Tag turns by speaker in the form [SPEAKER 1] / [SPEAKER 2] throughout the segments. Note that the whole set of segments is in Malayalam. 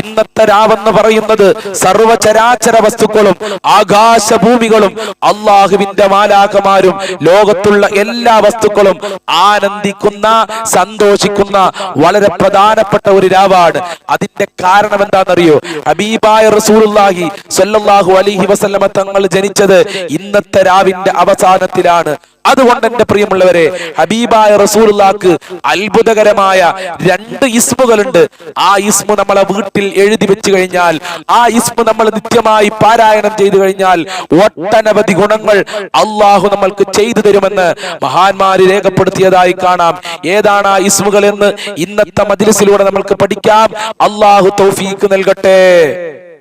[SPEAKER 1] ഇന്നത്തെ രാവെന്ന് പറയുന്നത് സർവചരാചര വസ്തുക്കളും ആകാശഭൂമികളും അള്ളാഹുവിന്റെ മാലാഖമാരും ലോകത്തുള്ള എല്ലാ വസ്തുക്കളും ആനന്ദിക്കുന്ന സന്തോഷിക്കുന്ന വളരെ പ്രധാനപ്പെട്ട ഒരു രാവാണ്. അതിന്റെ കാരണം എന്താണെന്നറിയോ ഹബീബായ റസൂലുള്ളാഹി സ്വല്ലല്ലാഹു അലൈഹി വസല്ലമ തങ്ങൾ ജനിച്ചത് ഇന്നത്തെ രാവിന്റെ അവസാനത്തിലാണ്. അതുകൊണ്ട് എന്റെ പ്രിയമുള്ളവരെ ഹബീബായ റസൂലുള്ളാക്ക് അത്ഭുതകരമായ രണ്ട് ഇസ്മുകളുണ്ട്. ആ ഇസ്മു നമ്മളെ വീട്ടിൽ എഴുതി വെച്ച് കഴിഞ്ഞാൽ ആ ഇസ്മു നമ്മൾ നിത്യമായി പാരായണം ചെയ്തു കഴിഞ്ഞാൽ ഒട്ടനവധി ഗുണങ്ങൾ അള്ളാഹു നമ്മൾക്ക് ചെയ്തു തരുമെന്ന് മഹാന്മാര് രേഖപ്പെടുത്തിയതായി കാണാം. ഏതാണ് ആ ഇസ്മുകൾ എന്ന് ഇന്നത്തെ മജ്ലിസിലൂടെ നമ്മൾക്ക് പഠിക്കാം. അള്ളാഹു തൗഫീക്ക് നൽകട്ടെ.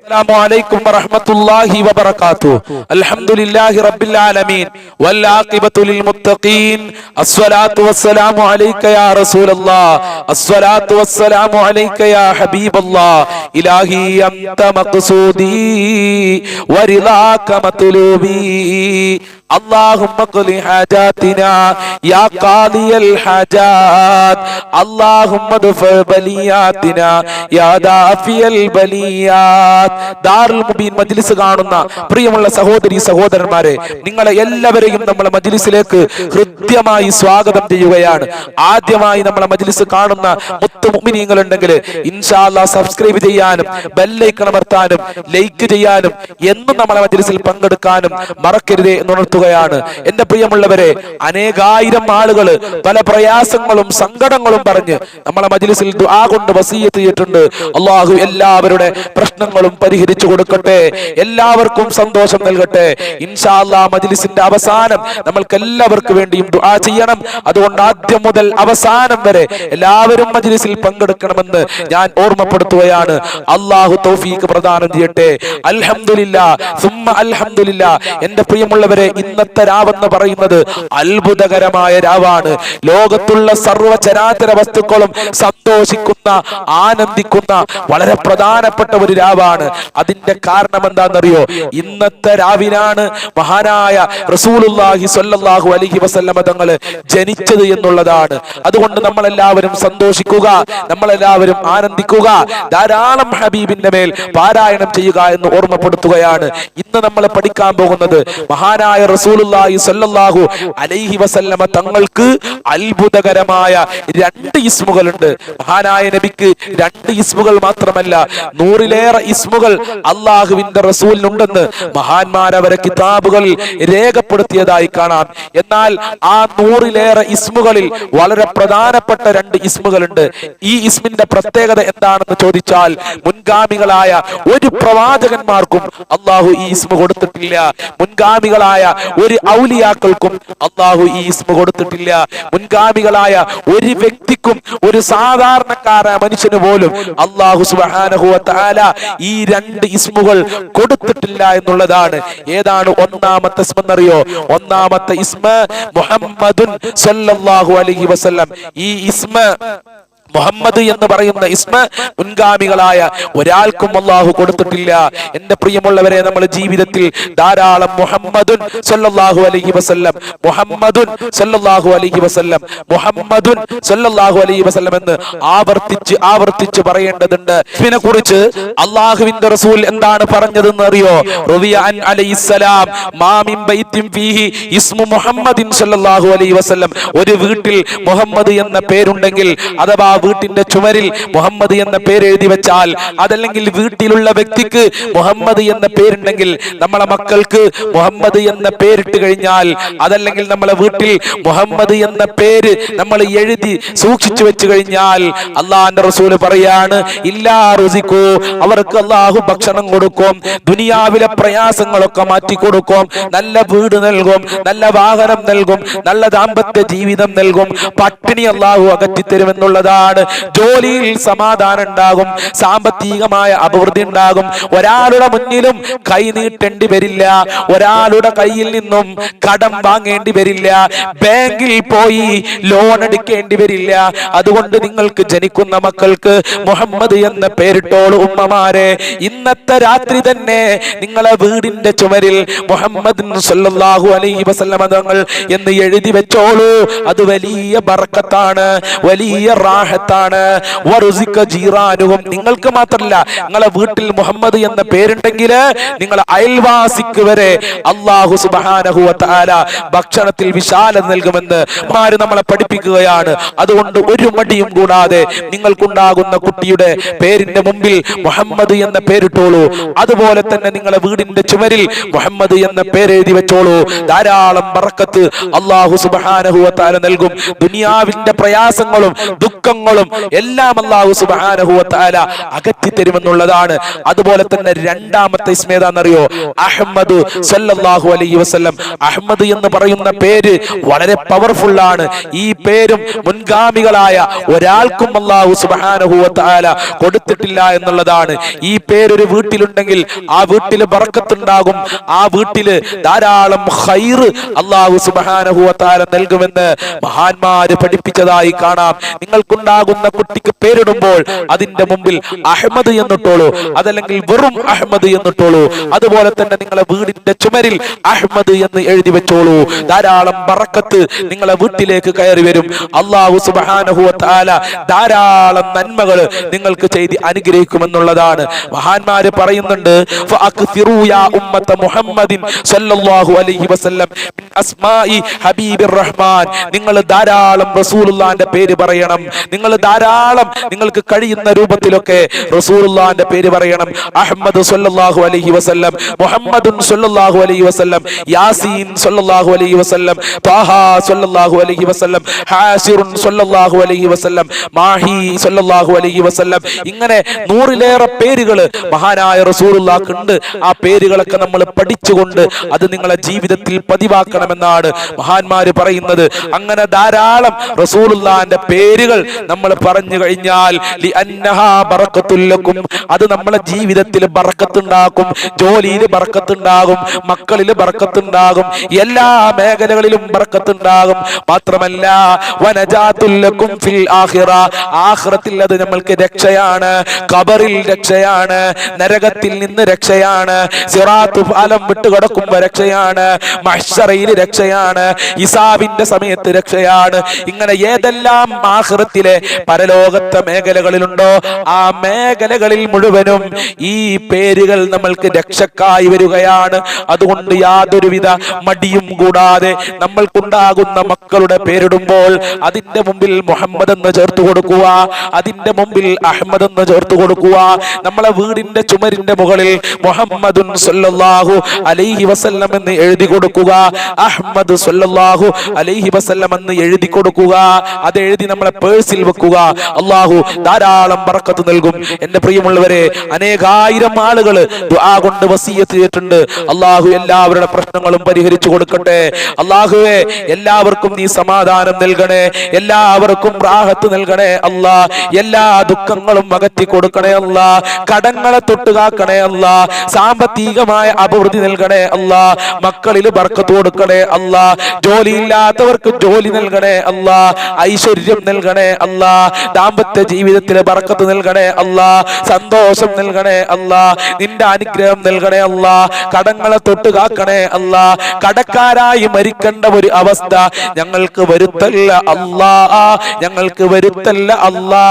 [SPEAKER 1] السلام عليكم ورحمة الله وبركاته الحمد لله رب العالمين والعاقبة للمتقين الصلاة والسلام عليك يا رسول الله الصلاة والسلام عليك يا حبيب الله إلهي أنت مقصودي ورضاك مطلوبي اللهم اقض حاجاتنا يا قاضي الحاجات اللهم ادفع بلياتنا يا دافي البليات ദാറുൽ മുബീൻ മജ്ലിസ് കാണുന്ന പ്രിയമുള്ള സഹോദരി സഹോദരന്മാരെ നിങ്ങളെ എല്ലാവരെയും നമ്മളെ മജ്ലിസിലേക്ക് ഹൃദ്യമായി സ്വാഗതം ചെയ്യുകയാണ് ആദ്യമായി നമ്മളെ മജ്ലിസ് കാണുന്ന മുത്തു മുഅ്മിനീങ്ങൾ ഉണ്ടെങ്കിൽ ഇൻഷാല്ലാ സബ്സ്ക്രൈബ് ചെയ്യാനും ബെല്ലൈക്കൺ അമർത്താനും ലൈക്ക് ചെയ്യാനും എന്നും നമ്മളെ മജ്ലിസിൽ പങ്കെടുക്കാനും മറക്കരുതേ എന്നുണർത്തുകയാണ് എന്റെ പ്രിയമുള്ളവരെ അനേകായിരം ആളുകൾ പല പ്രയാസങ്ങളും സങ്കടങ്ങളും പറഞ്ഞ് നമ്മളെ മജ്ലിസിൽ ദുആ കൊണ്ട് വസീയത്ത് ചെയ്തിട്ടുണ്ട്. അള്ളാഹു എല്ലാവരുടെ പ്രശ്നങ്ങളും പരിഹരിച്ചു കൊടുക്കട്ടെ. എല്ലാവർക്കും സന്തോഷം നൽകട്ടെ. ഇൻഷാല്ല മജ്ലിസിന്റെ അവസാനം നമ്മൾക്ക് എല്ലാവർക്കും വേണ്ടിയും ദുആ ചെയ്യണം. അതുകൊണ്ട് ആദ്യം മുതൽ അവസാനം വരെ എല്ലാവരും മജ്ലിസിൽ പങ്കെടുക്കണമെന്ന് ഞാൻ ഓർമ്മപ്പെടുത്തുകയാണ്. അള്ളാഹു തൗഫീഖ് പ്രദാനം ചെയ്യട്ടെ. അൽഹംദുലില്ലാ സുമ്മ അൽഹംദുലില്ലാ. എന്റെ പ്രിയമുള്ളവരെ ഇന്നത്തെ രാവെന്ന് പറയുന്നത് അത്ഭുതകരമായ രാവാണ്. ലോകത്തുള്ള സർവചരാചര വസ്തുക്കളും സന്തോഷിക്കുന്ന ആനന്ദിക്കുന്ന വളരെ പ്രധാനപ്പെട്ട ഒരു രാവാണ്. അതിന്റെ കാരണം എന്താണെന്നറിയോ? ഇന്നത്തെ രാവിനാണ് മഹാനായ റസൂലുള്ളാഹി സ്വല്ലല്ലാഹു അലൈഹി വസല്ലമ തങ്ങൾ ജനിച്ചത് എന്നുള്ളതാണ്. അതുകൊണ്ട് നമ്മളെല്ലാവരും സന്തോഷിക്കുക നമ്മളെല്ലാവരും ആനന്ദിക്കുക ധാരാളം ഹബീബിന്റെ മേൽ പാരായണം ചെയ്യുക എന്ന് ഓർമ്മപ്പെടുത്തുകയാണ് ഇന്ന് നമ്മൾ പഠിക്കാൻ പോകുന്നത്. മഹാനായ റസൂലുള്ളാഹി സ്വല്ലല്ലാഹു അലൈഹി വസല്ലമ തങ്ങൾക്ക് അത്ഭുതകരമായ രണ്ട് ഇസ്മുകളുണ്ട്. മഹാനായ നബിക്ക് രണ്ട് ഇസ്മുകൾ മാത്രമല്ല നൂറിലേറെ ഇസ്മുകൾ അള്ളാഹുവിന്റെ റസൂലിനുണ്ടെന്ന് മഹാന്മാർ അവരെ കിതാബുകളിൽ രേഖപ്പെടുത്തിയതായി കാണാം. എന്നാൽ ആ നൂറിലേറെ ഇസ്മുകളിൽ വളരെ പ്രധാനപ്പെട്ട രണ്ട് ഇസ്മുകളുണ്ട്. ഈ ഇസ്മിന്റെ പ്രത്യേകത എന്താണെന്ന് ചോദിച്ചാൽ മുൻഗാമികളായ ഒരു പ്രവാചകന്മാർക്കും അള്ളാഹു ഈ ഇസ്മ കൊടുത്തിട്ടില്ല. മുൻഗാമികളായ ഒരു ഔലിയാക്കൾക്കും അള്ളാഹു ഈ ഇസ്മ കൊടുത്തിട്ടില്ല. മുൻഗാമികളായ ഒരു വ്യക്തിക്കും ഒരു സാധാരണക്കാരായ മനുഷ്യന് പോലും അള്ളാഹു സുബ്ഹാനഹു താല ഈ രണ്ട് ഇസ്മുകൾ കൊടുത്തിട്ടില്ല എന്നുള്ളതാണ്. ഏതാണ് ഒന്നാമത്തെ ഇസ്മ എന്നറിയോ? ഒന്നാമത്തെ ഇസ്മ മുഹമ്മദുൻ സല്ലല്ലാഹു അലൈഹി വസല്ലം. ഈ ഇസ്മ മുഹമ്മദ് എന്ന് പറയുന്ന ഇസ്മ മുൻഗാമികളായ ഒരാൾക്കും അള്ളാഹു കൊടുത്തിട്ടില്ല. എന്റെ പ്രിയമുള്ളവരെ നമ്മൾ ജീവിതത്തിൽ ധാരാളം മുഹമ്മദുൻ സല്ലല്ലാഹു അലൈഹി വസല്ലം മുഹമ്മദുൻ സല്ലല്ലാഹു അലൈഹി വസല്ലം മുഹമ്മദുൻ സല്ലല്ലാഹു അലൈഹി വസല്ലം എന്ന് ആവർത്തിച്ച് ആവർത്തിച്ച് പറയേണ്ടതുണ്ട്. ഇതിനെ കുറിച്ച് അള്ളാഹുവിന്റെ റസൂൽ എന്താണ് പറഞ്ഞതെന്ന് അറിയോ? ഫീഹി ഇസ്മു മുഹമ്മദിൻ അലൈഹി വസല്ലം. ഒരു വീട്ടിൽ മുഹമ്മദ് എന്ന പേരുണ്ടെങ്കിൽ അഥവാ വീട്ടിന്റെ ചുമരിൽ മുഹമ്മദ് എന്ന പേര് എഴുതി വെച്ചാൽ അതല്ലെങ്കിൽ വീട്ടിലുള്ള വ്യക്തിക്ക് മുഹമ്മദ് എന്ന പേരുണ്ടെങ്കിൽ നമ്മളെ മക്കൾക്ക് മുഹമ്മദ് എന്ന പേരിട്ട് കഴിഞ്ഞാൽ അതല്ലെങ്കിൽ നമ്മളെ വീട്ടിൽ മുഹമ്മദ് എന്ന പേര് നമ്മൾ എഴുതി സൂക്ഷിച്ചു വെച്ച് കഴിഞ്ഞാൽ അള്ളാഹാന്റെ റസൂൽ പറയാണ് ഇല്ലാ റുസിക്കോ അവർക്ക് അള്ളാഹു ഭക്ഷണം കൊടുക്കും ദുനിയാവിലെ പ്രയാസങ്ങളൊക്കെ മാറ്റി കൊടുക്കും നല്ല വീട് നൽകും നല്ല വാഹനം നൽകും നല്ല ദാമ്പത്യ ജീവിതം നൽകും പട്ടിണി അള്ളാഹു അകറ്റിത്തരുമെന്നുള്ളതാണ് ജോലിയിൽ സമാധാനം ഉണ്ടാകും സാമ്പത്തികമായ അഭിവൃദ്ധി ഉണ്ടാകും. ഒരാളുടെ മുന്നിലും കൈ നീട്ടേണ്ടി വരില്ല. ഒരാളുടെ കയ്യിൽ നിന്നും കടം വാങ്ങേണ്ടി വരില്ല. ബാങ്കിൽ പോയി ലോൺ എടുക്കേണ്ടി വരില്ല. അതുകൊണ്ട് നിങ്ങൾക്ക് ജനിക്കുന്ന മക്കൾക്ക് മുഹമ്മദ് എന്ന പേരിട്ടോളൂ ഉമ്മമാരെ. ഇന്നത്തെ രാത്രി തന്നെ നിങ്ങളെ വീടിന്റെ ചുമരിൽ മുഹമ്മദ് സല്ലല്ലാഹു അലൈഹി വസല്ലമ തങ്ങൾ എന്ന് എഴുതി വെച്ചോളൂ. അത് വലിയ ബർക്കത്താണ് വലിയ റാഹത്ത് ഇമാരത്താണ് ജീറാനുവും നിങ്ങൾക്ക് മാത്രമല്ല നിങ്ങളെ വീട്ടിൽ മുഹമ്മദ് എന്ന പേരുണ്ടെങ്കിൽ നിങ്ങൾ അയൽവാസിക്ക് വരെ അള്ളാഹു സുബാനഹു താല ഭക്ഷണത്തിൽ വിശാലത നൽകുമെന്ന് മാര് നമ്മളെ പഠിപ്പിക്കുകയാണ്. അതുകൊണ്ട് ഒരു മടിയും കൂടാതെ നിങ്ങൾക്കുണ്ടാകുന്ന കുട്ടിയുടെ പേരിന്റെ മുമ്പിൽ മുഹമ്മദ് എന്ന പേരിട്ടോളൂ. അതുപോലെ തന്നെ നിങ്ങളെ വീടിന്റെ ചുമരിൽ മുഹമ്മദ് എന്ന പേരെഴുതി വെച്ചോളൂ. ധാരാളം പറക്കത്ത് അള്ളാഹു സുബാനഹുവത്താല നൽകും. ദുനിയാവിന്റെ പ്രയാസങ്ങളും ദുഃഖങ്ങളും എല്ലാം അള്ളാഹു സുബാനഹുല അകറ്റി തരുമെന്നുള്ളതാണ് അതുപോലെ തന്നെ രണ്ടാമത്തെ ഇസ്മേതാന്നറിയോ? അഹമ്മദ് സല്ലാഹു അലൈഹി വസല്ലം. അഹമ്മദ് എന്ന് പറയുന്ന പേര് വളരെ പവർഫുൾ ആണ് ഈ പേരും മുൻഗാമികളായ ഒരാൾക്കും അള്ളാഹു സുബാനഹുല കൊടുത്തിട്ടില്ല എന്നുള്ളതാണ്. ഈ പേരൊരു വീട്ടിലുണ്ടെങ്കിൽ ആ വീട്ടിൽ ബറക്കത്തുണ്ടാകും. ആ വീട്ടിൽ ധാരാളം ഹൈറ് അള്ളാഹു സുബാനഹുല നൽകുമെന്ന് മഹാന്മാര് പഠിപ്പിച്ചതായി കാണാം. നിങ്ങൾക്കുണ്ടാകുന്ന കുട്ടിക്ക് പേരിടുമ്പോൾ അതിന്റെ മുമ്പിൽ അഹമ്മദ് എന്നിട്ടോളൂ. അതല്ലെങ്കിൽ വെറും അഹമ്മദ് എന്നിട്ടോളൂ. അതുപോലെ തന്നെ നിങ്ങളെ വീടിന്റെ ചുമരിൽ അഹമ്മദ് എന്ന് എഴുതി വെച്ചോളൂ. ധാരാളം പറക്കത്ത് നിങ്ങളെ വീട്ടിലേക്ക് കയറി വരും. അള്ളാഹു സുബാനഹുല ധാരാളം നന്മകൾ നിങ്ങൾക്ക് ചെയ്ത് അനുഗ്രഹിക്കുമെന്നുള്ളതാണ്. മഹാന്മാര് പറയുന്നുണ്ട് മുഹമ്മദിൻ അലൈഹി വസല്ലം മിൻ അസ്മാഇ ഹബീബിർ റഹ്മാൻ. നിങ്ങൾ ധാരാളം റസൂലുള്ളാന്റെ പേര് പറയണം. നിങ്ങൾ ധാരാളം നിങ്ങൾക്ക് കഴിയുന്ന രൂപത്തിലൊക്കെ റസൂലുള്ളാന്റെ പേര് പറയണം. അഹമ്മദ് സല്ലല്ലാഹു അലൈഹി വസല്ലം മുഹമ്മദുൻ സല്ലല്ലാഹു അലൈഹി വസല്ലം യാസീൻ സല്ലല്ലാഹു അലൈഹി വസല്ലം താഹാ സല്ലല്ലാഹു അലൈഹി വസല്ലം ഹാസിറുൻ സല്ലല്ലാഹു അലൈഹി വസല്ലം മാഹി സല്ലല്ലാഹു അലൈഹി വസല്ലം. ഇങ്ങനെ നൂറിലേറെ പേരുകൾ മഹാനായ റസൂലുള്ളാഹ്ക്ക് ഉണ്ട്. ആ പേരുകളൊക്കെ നമ്മൾ പഠിച്ചുകൊണ്ട് അത് നിങ്ങളെ ജീവിതത്തിൽ പതിവാക്കണമെന്നാണ് മഹാന്മാര് പറയുന്നത്. അങ്ങനെ ധാരാളം റസൂലുള്ളാന്റെ പേരുകൾ നമ്മൾ പറഞ്ഞു കഴിഞ്ഞാൽ. അത് നമ്മളെ ജീവിതത്തിൽ ബറക്കത്തുണ്ടാക്കും ജോലിയിൽ ബറക്കത്തുണ്ടാകും മക്കളിൽ ബറക്കത്തുണ്ടാകും എല്ലാ മേഖലകളിലും ബറക്കത്തുണ്ടാകും. മാത്രമല്ല വനജാത്തുൽ ലക്കും ഫിൽ ആഹിറ ആഹ്റത്തിൽ അത് നമ്മൾക്ക് രക്ഷയാണ് കബറിൽ രക്ഷയാണ് നരകത്തിൽ നിന്ന് രക്ഷയാണ് സിറാത്തു വിട്ട് വിട്ടുകിടക്കുമ്പോ രക്ഷയാണ് മഷറയിൽ രക്ഷയാണ് ഇസാബിന്റെ സമയത്ത് രക്ഷയാണ്. ഇങ്ങനെ ഏതെല്ലാം ആഖിറത്തിലെ പരലോകത്തെ മേഖലകളിലുണ്ടോ? ആ മേഖലകളിൽ മുഴുവനും ഈ പേരുകൾ നമ്മൾക്ക് രക്ഷക്കായി വരികയാണ്. അതുകൊണ്ട് യാതൊരുവിധ മടിയും കൂടാതെ നമ്മൾക്കുണ്ടാകുന്ന മക്കളുടെ പേരിടുമ്പോൾ അതിന്റെ മുമ്പിൽ മുഹമ്മദ് എന്ന് ചേർത്ത് കൊടുക്കുക അതിന്റെ മുമ്പിൽ അഹമ്മദ് എന്ന് ചേർത്ത് കൊടുക്കുക. നമ്മളെ വീടിന്റെ ചുമരിന്റെ മുകളിൽ മുഹമ്മദുൻ സല്ലല്ലാഹു അലൈഹി വസല്ലം എന്ന് എഴുതി കൊടുക്കുക. അഹമ്മദ് സല്ലല്ലാഹു അലൈഹി വസല്ലം എന്ന് എഴുതി കൊടുക്കുക. അത് എഴുതി നമ്മളെ പേഴ്സിൽ വെക്കുക. അള്ളാഹു ധാരാളം പറക്കത്ത് നൽകും. എന്റെ പ്രിയമുള്ളവരെ അനേകായിരം ആളുകൾ ദുആ കൊണ്ട് വസീയത്ത് ചെയ്തിട്ടുണ്ട്. അള്ളാഹു എല്ലാവരുടെ പ്രശ്നങ്ങളും പരിഹരിച്ചു കൊടുക്കട്ടെ. അള്ളാഹുവെ എല്ലാവർക്കും നീ സമാധാനം നൽകണേ. എല്ലാവർക്കും പ്രാഹത്ത് നൽകണേ അല്ലാ. എല്ലാ ദുഃഖങ്ങളും അകറ്റി കൊടുക്കണേ അല്ല. കടങ്ങളെ തൊട്ടുകാക്കണേ അല്ല. സാമ്പത്തികമായ അഭിവൃദ്ധി നൽകണേ അല്ല. മക്കളിൽ ബർക്കത്ത് കൊടുക്കണേ അല്ല. ജോലിയില്ലാത്തവർക്ക് ജോലി നൽകണേ അല്ല. ഐശ്വര്യം നൽകണേ അല്ല. ദാമ്പത്യ ജീവിതത്തിൽ ബർക്കത്ത് നൽകണേ അല്ല. സന്തോഷം നൽകണേ അല്ല. നിന്റെ അനുഗ്രഹം നൽകണേ അല്ല. കടങ്ങളെ തൊട്ട് കാക്കണേ അല്ല. കടക്കാരായി മരിക്കേണ്ട ഒരു അവസ്ഥ ഞങ്ങൾക്ക് വരുത്തല്ല അല്ലാ. ഞങ്ങൾക്ക് വരുത്തല്ല അല്ലാ.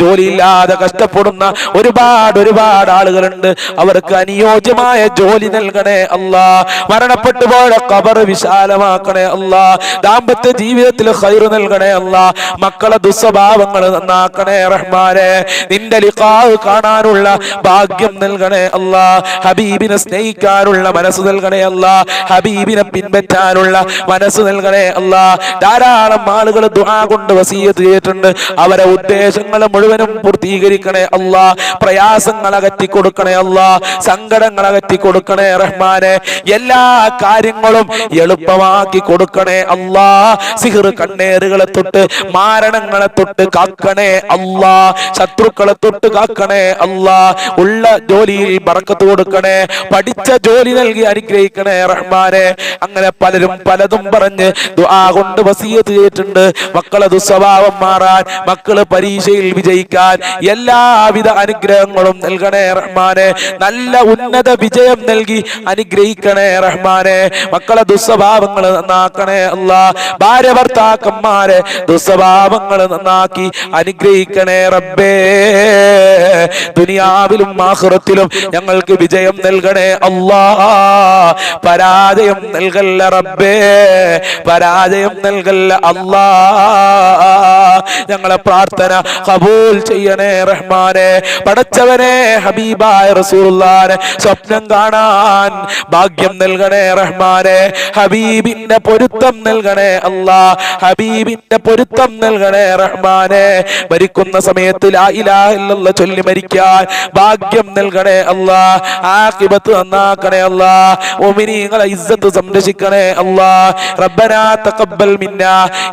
[SPEAKER 1] ജോലിയില്ലാതെ കഷ്ടപ്പെടുന്ന ഒരുപാട് ഒരുപാട് ആളുകളുണ്ട്. അവർക്ക് അനുയോജ്യമായ ജോലി നൽകണേ അല്ലാ. മരണപ്പെട്ടു പോയ കബർ വിശാലമാക്കണേ അല്ലാ. ദാമ്പത്യ ജീവിതത്തിൽ ഹൈറ് നൽകണേ അല്ലാ. മക്കളെ ദുസ്വഭാവങ്ങൾ നന്നാക്കണേ റഹ്മാനെ. നിന്റെ ലിഖാവ് കാണാനുള്ള ഭാഗ്യം നൽകണേ അല്ല ഹബീബിനെ സ്നേഹിക്കാനുള്ള മനസ്സ് നൽകണേ അല്ല ഹബീബിനെ പിൻപറ്റാനുള്ള മനസ്സ് നൽകണേ അല്ല ധാരാളം ആളുകൾ ദുആ കൊണ്ട് വസീയത്ത് ചെയ്തിട്ടുണ്ട്. അവരെ ഉദ്ദേശങ്ങൾ മുഴുവനും പൂർത്തീകരിക്കണേ അല്ല പ്രയാസങ്ങൾ അകറ്റി കൊടുക്കണേ അല്ല സങ്കടങ്ങൾ അകറ്റി കൊടുക്കണേ റഹ്മാനെ. എല്ലാ കാര്യങ്ങളും എളുപ്പമാക്കി കൊടുക്കണേ അല്ലാ സിഹർ കണ്ണേറുകളെ തൊട്ട് മാരണങ്ങളെ തൊട്ട് കാക്കണേ അല്ലാ. ശത്രുക്കളെ തൊട്ട് കാക്കണേ അല്ലാ. ഉള്ള ജോലിയിൽ പറക്കത്ത് കൊടുക്കണേ. പഠിച്ച ജോലി നൽകി അനുഗ്രഹിക്കണേ റഹ്മാനെ. അങ്ങനെ പലരും പലതും പറഞ്ഞ് ദുആ കൊണ്ട് വസീയത്ത് ചെയ്തിട്ടുണ്ട്. മക്കളെ ദുസ്വഭാവം മാറാൻ മക്കൾ പരീക്ഷയിൽ വിജയിക്കാൻ എല്ലാവിധ അനുഗ്രഹങ്ങളും നൽകണേ റഹ്മാനെ. നല്ല ഉന്നത വിജയം നൽകി അനുഗ്രഹിക്കണേ റഹ്മാനെ. മക്കളെ ദുസ്വഭാവങ്ങൾ നന്നാക്കണേ അല്ല. ഭാര്യ ഭർത്താക്കന്മാരെ ദുസ്വഭാവങ്ങൾ നന്നാക്കി അനുഗ്രഹിക്കണേ റബ്ബേ. ദുനിയാവിലും ആഹുറത്തിലും ഞങ്ങൾക്ക് വിജയം നൽകണേ അല്ലാ. പരാജയം നൽകല്ല റബ്ബേ. പരാജയം നൽകല്ല അല്ലാ. ഞങ്ങളെ പ്രാർത്ഥന കബൂൽ ചെയ്യണേ റഹ്മാനെ. പടച്ചവനെ ഹബീബായ റസൂലുള്ളാനെ സ്വപ്നം കാണാൻ ഭാഗ്യം നൽകണേ റഹ്മാനെ. ഹബീബിന്റെ പൊരുത്തം നൽകണേ അല്ലാ. ഹബീബിന്റെ പൊരുത്തം പൊരുത്തം നൽകണേ റഹ്മാനെ. മരിക്കുന്ന സമയത്ത് ചൊല്ലി മരിക്കാൻ ഭാഗ്യം നൽകണേ അല്ല. ആക്കിബത്ത് നന്നാക്കണേ അല്ല. ഒമിനിങ്ങളെ ഇസ്സത്ത് സംരക്ഷിക്കണേ അല്ല. റബ്ബനാ തഖബ്ബൽ മിന്ന.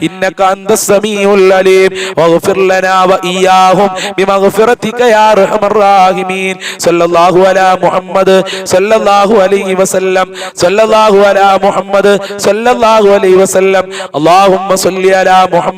[SPEAKER 1] ഇന്നക അന്തസ് സമീഉൽ അലീം. വഗ്ഫിർ ലനാ വഇയ്യാഹും ബിമഗ്ഫിറതിക യാ അർഹമർ റാഹിമീൻ. സല്ലല്ലാഹു അലാ മുഹമ്മദ് സല്ലല്ലാഹു അലൈഹി വസല്ലം. സല്ലല്ലാഹു അലാ മുഹമ്മദ് സല്ലല്ലാഹു അലൈഹി വസല്ലം. അല്ലാഹുമ്മ സല്ലി അലാ മുഹമ്മദ്